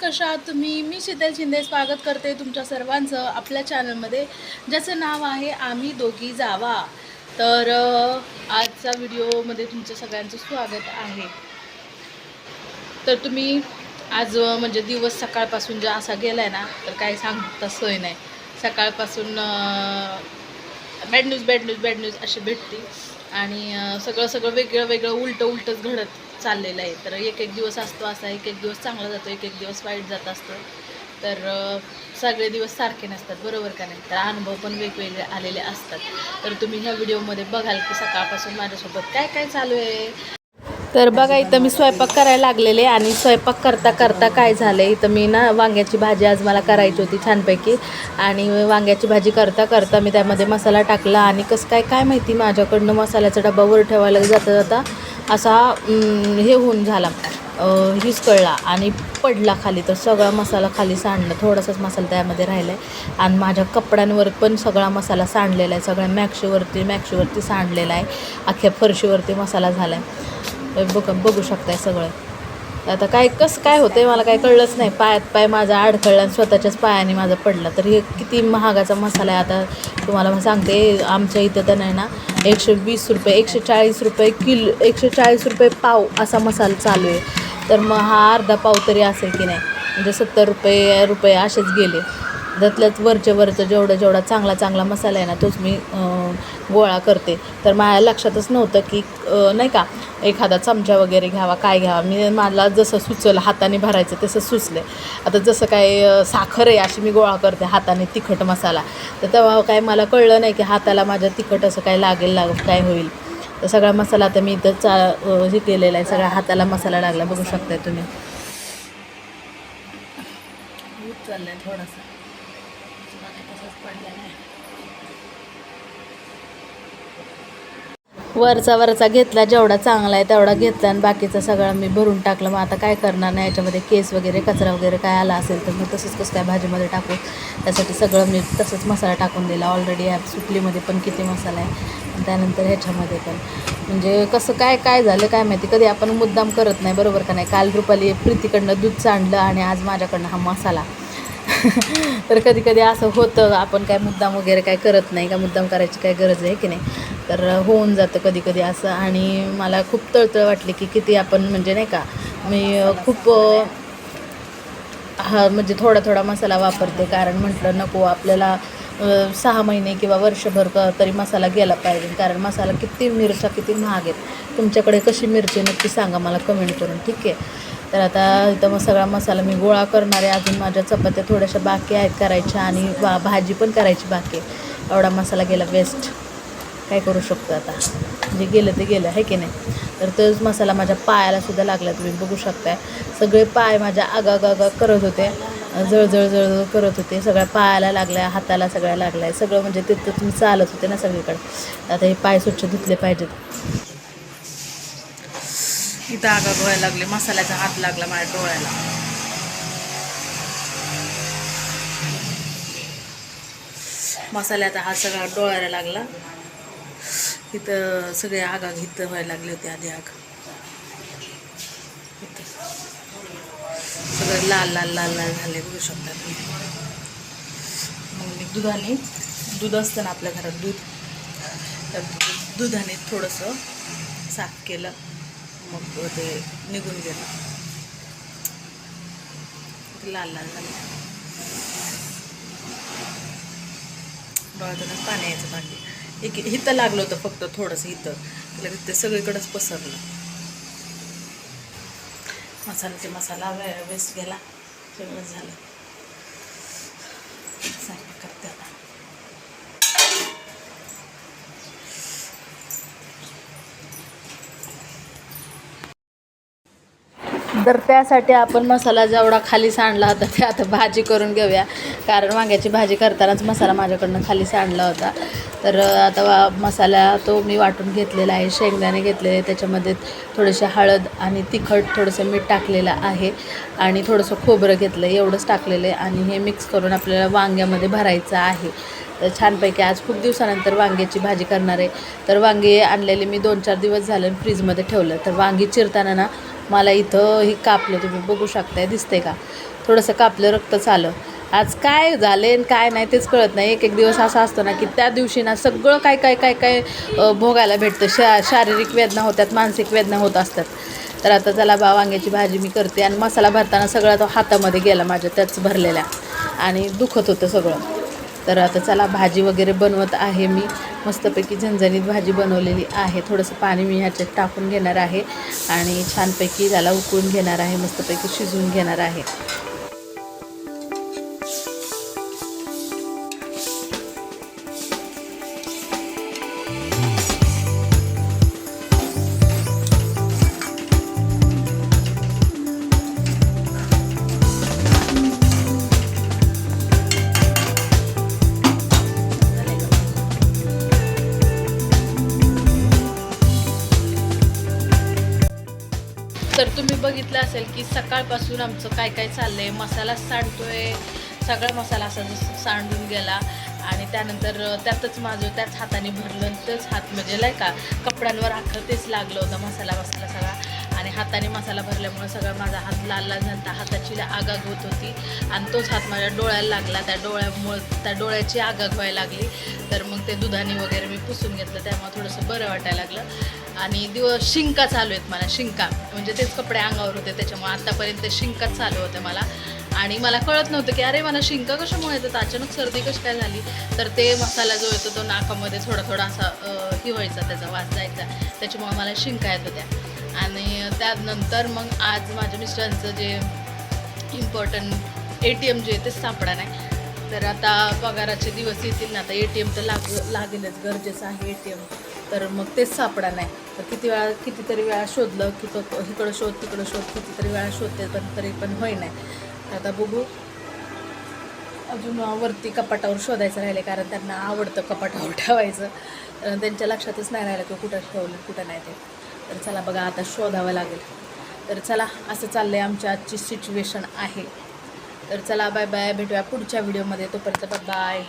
कशा आहात तुम्ही मी शीतल शिंदे स्वागत करते तुमच्या सर्वांचं आपल्या चॅनलमध्ये ज्याचं नाव आहे आम्ही दोघी जावा. तर आजचा व्हिडिओमध्ये तुमचं सगळ्यांचं स्वागत आहे. तर तुम्ही आज म्हणजे दिवस सकाळपासून जे असा गेला आहे ना तर काही सांगता सोय नाही. सकाळपासून bad news bad news bad news अशी भेटते आणि सगळं सगळं वेगळं वेगळं उलटं उलटंच घडत चाललेलं आहे. तर एक एक दिवस असतो असा एक एक दिवस चांगला जातो एक एक दिवस वाईट जात असतं. तर सगळे दिवस सारखे नसतात बरोबर का नाही? तर अनुभव पण वेगवेगळे आलेले असतात. तर तुम्ही ह्या व्हिडिओमध्ये बघाल की सकाळपासून माझ्यासोबत काय काय चालू आहे? तर बघा इथं मी स्वयंपाक करायला लागलेले आणि स्वयंपाक करता करता काय झालं इथं मी ना वांग्याची भाजी आज मला करायची होती छानपैकी. आणि वांग्याची भाजी करता करता मी त्यामध्ये मसाला टाकला आणि कसं काय काय माहिती माझ्याकडनं मसाल्याचा डबा वर ठेवायला जाता जाता असा हे होऊन झाला. हीच हिसकळला आणि पडला खाली. तर सगळा मसाला खाली सांडला. थोडासाच मसाला त्यामध्ये राहिला आहे आणि माझ्या कपड्यांवर पण सगळा मसाला सांडलेला आहे. सगळ्या मॅक्शीवरती मॅक्शीवरती सांडलेला आहे. अख्ख्या फरशीवरती मसाला झाला आहे बघ बघू शकताय सगळं. आता काय कसं काय होतंय मला काय कळलंच नाही. पायात पाय माझा अडखळला आणि स्वतःच्याच पायाने माझा पडला. तर हे किती महागाचा मसाला आहे आता. तुम्हाला सांगते आमच्या इथं तर नाही ना एकशे वीस रुपये एकशे चाळीस रुपये किलो एकशे चाळीस रुपये पाव असा मसाला चालू आहे. तर मग हा अर्धा पाव तरी असेल की नाही. म्हणजे सत्तर रुपये रुपये असेच गेले. त्यातल्याच वरच्या वरचं जेवढं जेवढा चांगला चांगला मसाला आहे ना तोच मी गोळा करते. तर माझ्या लक्षातच नव्हतं की नाही का एखादा चमचा वगैरे घ्यावा काय घ्यावा. मी मला जसं सुचलं हाताने भरायचं तसं सुचलं आता जसं काय साखर आहे अशी मी गोळा करते हाताने तिखट मसाला. तर तेव्हा काय मला कळलं नाही की हाताला माझ्या तिखट असं काय लागेल लाग काय होईल. तर सगळा मसाला आता मी इथं चा हे केलेला आहे सगळ्या हाताला मसाला लागला बघू शकताय तुम्ही. चाललाय थोडासा. वरचा वरचा घेतला जेवढा चांगला आहे तेवढा घेतला आणि बाकीचं सगळं मी भरून टाकलं. मग आता काय करणार नाही याच्यामध्ये केस वगैरे कचरा वगैरे काय आला असेल तर मग तसंच कसं काय भाजीमध्ये टाकू? त्यासाठी सगळं मी तसंच मसाला टाकून दिला. ऑलरेडी ह्या सुटलीमध्ये पण किती मसाला आहे. त्यानंतर ह्याच्यामध्ये पण. म्हणजे कसं काय काय झालं काय माहिती? कधी आपण मुद्दाम करत नाही बरोबर का नाही? काल रुपाली प्रीतीकडनं दूध सांडलं आणि आज माझ्याकडनं हा मसाला. तर कधी कधी असं होतं आपण काय मुद्दाम वगैरे काय करत नाही का? मुद्दाम करायची काय गरज आहे की नाही? तर होऊन जातं कधी कधी असं. आणि मला खूप तळतळ वाटली की किती आपण म्हणजे नाही का मी खूप हा म्हणजे थोडा थोडा मसाला वापरते. कारण म्हटलं नको आपल्याला सहा महिने किंवा वर्षभर तरी मसाला गेला पाहिजे. कारण मसाला किती मिरच्या किती महाग आहेत. तुमच्याकडे कशी मिरची नक्की सांगा मला कमेंट करून. ठीक आहे? तर आता इथं मग सगळा मसाला मी गोळा करणार आहे. अजून माझ्या चपात्या थोड्याशा बाकी आहेत करायच्या आणि बा भाजी पण करायची बाकी आहे. एवढा मसाला गेला वेस्ट काय करू शकतो आता? जे गेलं ते गेलं आहे की नाही? तर तोच मसाला माझ्या पायालासुद्धा लागला. तुम्ही बघू शकताय. सगळे पाय माझ्या आगागागा करत होते. जळजळ जळजळ करत होते. सगळ्या पायाला लागल्या हाताला सगळ्या लागल्या. सगळं म्हणजे तिथं तुम्ही चालत होते ना सगळीकडे. आता हे पाय स्वच्छ धुतले पाहिजेत. इथं आगा गोळायला लागले मसाल्याचा हात लागला माझ्या डोळ्याला. मसाल्याचा हात सगळा डोळायला लागला. इथं सगळे आगा इथं व्हायला लागले होते आधी आग. इथं. सगळं लाल लाल लाल लाल झाले बघू शकता तुम्ही. मग मी दुधाने दूध असतं ना आपल्या घरात दूध. तर दूध- दुधाने थोडंसं साफ केलं. मग ते निघून गेलं. लाल लाल झालं. डोळ्यातूनच पाणी यायचं बाकी एक इथं लागलं होतं फक्त थोडंसं हितं लगेच ते सगळीकडंच पसरलं. मसाल्याचे मसाला वे वेस्ट गेला. सगळं झालं स्वयंपाक करते आता तर त्यासाठी आपण मसाला जेवढा खाली सांडला होता ते आता भाजी करून घेऊया. कारण वांग्याची भाजी करतानाच मसाला माझ्याकडनं खाली सांडला होता. तर आता वा मसाला तो मी वाटून घेतलेला आहे शेंगदाणे घेतलेले त्याच्यामध्ये थोडेसे हळद आणि तिखट थोडंसं मीठ टाकलेलं आहे. आणि थोडंसं खोबरं घेतलं आहे एवढंच टाकलेलं आहे. आणि हे मिक्स करून आपल्याला वांग्यामध्ये भरायचं आहे. तर छानपैकी आज खूप दिवसानंतर वांग्याची भाजी करणार आहे. तर वांगे आणलेले मी दोन चार दिवस झालं फ्रीजमध्ये ठेवलं. तर वांगी चिरताना ना मला इथं हे कापलं तुम्ही बघू शकताय दिसतंय का? थोडंसं कापलं रक्त चालं आज काय झाले आणि काय नाही तेच कळत नाही. एक एक दिवस असा असतो ना की त्या दिवशी ना सगळं काय काय काय काय भोगायला भेटतं. शा शारीरिक वेदना होतात मानसिक वेदना होत असतात. तर आता चला बा वांग्याची भाजी मी करते आणि मसाला भरताना सगळा तो हातामध्ये गेला माझ्या त्याच भरलेल्या. आणि दुखत होतं सगळं. तर आता चला भाजी वगैरे बनवत आहे मी. मस्तपैकी झणझणीत भाजी बनवलेली आहे. थोडंसं पाणी मी ह्याच्यात टाकून घेणार आहे. आणि छानपैकी त्याला उकळून घेणार आहे. मस्तपैकी शिजवून घेणार आहे. असेल की सकाळपासून आमचं काय काय चाललं आहे मसाला सांडतोय सगळा मसाला असा जसं सांडून गेला. आणि त्यानंतर त्यातच माझं त्याच हाताने भरलं आणि हात म्हणजे नाही का कपड्यांवर अख्खं तेच लागलं होतं मसाला मसाला सगळा. आणि हाताने मसाला भरल्यामुळे सगळा माझा हात लाल लाल झाला हाताची आगाग होत होती. आणि तोच हात माझ्या डोळ्याला लागला. त्या डोळ्यामुळं त्या डोळ्याची आगाग व्हायला लागली. तर मग ते दुधाने वगैरे मी पुसून घेतलं. त्यामुळे थोडंसं बरं वाटायला लागलं. आणि दिवस शिंका चालू आहेत मला. शिंका. म्हणजे तेच कपडे अंगावर होते. त्याच्यामुळे आत्तापर्यंत शिंकाच चालू होते मला. आणि मला कळत नव्हतं की अरे मला शिंका कशामुळे येतात? अचानक सर्दी कशी काय झाली? तर ते मसाला जो येतो तो नाकामध्ये थोडा थोडा असा हिवायचा. हे व्हायचा त्याचा वास जायचा. त्याच्यामुळे मला शिंका येत होत्या. आणि त्यानंतर मग आज माझ्या मिस्टरांचं जे इम्पॉर्टंट ए टी एम जे आहे तेच सापडा नाही तर आता पगाराचे दिवस येतील ना आता ए टी एम तर लाग लागेलच गरजेचं आहे ए टी एम तर मग तेच सापडा नाही. तर किती वेळा कितीतरी वेळा शोधलं की तो इकडं शोध तिकडं शोध कितीतरी वेळा शोधते पण तरी पण होई नाही. तर आता बघू. अजून वरती कपाटावर शोधायचं राहिले कारण त्यांना आवडतं कपाटावर ठेवायचं. कारण त्यांच्या लक्षातच नाही राहिलं की कुठं ठेवलं कुठं नाही ते. तर चला बघा आता शोधावं लागेल. तर चला असं चाललं आहे आमच्या आजची सिच्युएशन आहे. तर चला बाय बाय भेटूया पुढच्या व्हिडिओमध्ये तोपर्यंत बाय